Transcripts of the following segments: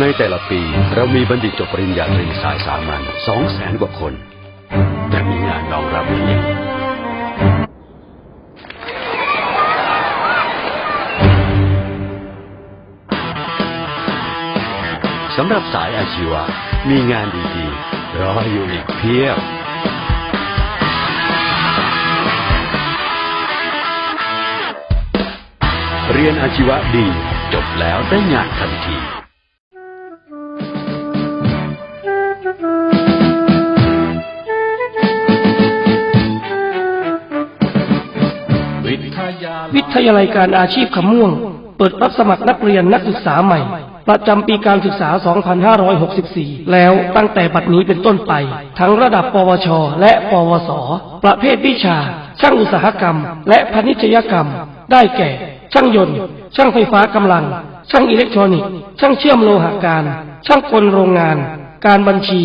ในแต่ละปีเรามีบัณฑิตจบปริญญาตรีสายสามัญสองแสนกว่าคน แต่มีงานรองรับเพียงสำหรับสายอาชีวะ มีงานดีๆ รออยู่อีกเพียบเรียนอาชีวะดี จบแล้วได้งานทันที วิทยาลัยการอาชีพขม่วง เปิดรับสมัครนักเรียนนักศึกษาใหม่ ประจำปีการศึกษา 2564 แล้วตั้งแต่บัดนี้เป็นต้นไป ทั้งระดับ ปวช และ ปวส ประเภทวิชา ช่างอุตสาหกรรม และพาณิชยกรรม ได้แก่ ช่างยนต์ ช่างไฟฟ้ากำลัง ช่างอิเล็กทรอนิกส์ ช่างเชื่อมโลหะการ ช่างกลโรงงาน การบัญชี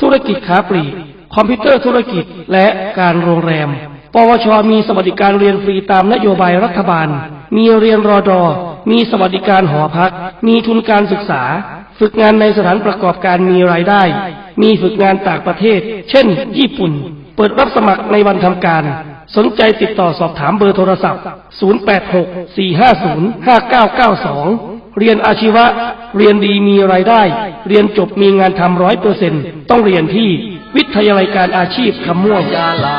ธุรกิจค้าปลีก คอมพิวเตอร์ธุรกิจ และการโรงแรม ปวชมีสวัสดิการเรียนฟรีตามนโยบายรัฐบาล มีเรียนรอดอ มีสวัสดิการหอพัก มีทุนการศึกษา ฝึกงานในสถานประกอบการมีรายได้ มีฝึกงานต่างประเทศ เช่น ญี่ปุ่น เปิดรับสมัครในวันทำการ สนใจติดต่อสอบถามเบอร์โทรศัพท์ 086-450-5992เรียนอาชีวะ เรียนดีมีรายได้ เรียนจบมีงานทำร้อยเปอร์เซ็นต์ต้องเรียนที่วิทยาลัยการอาชีพคำม่วงยาลา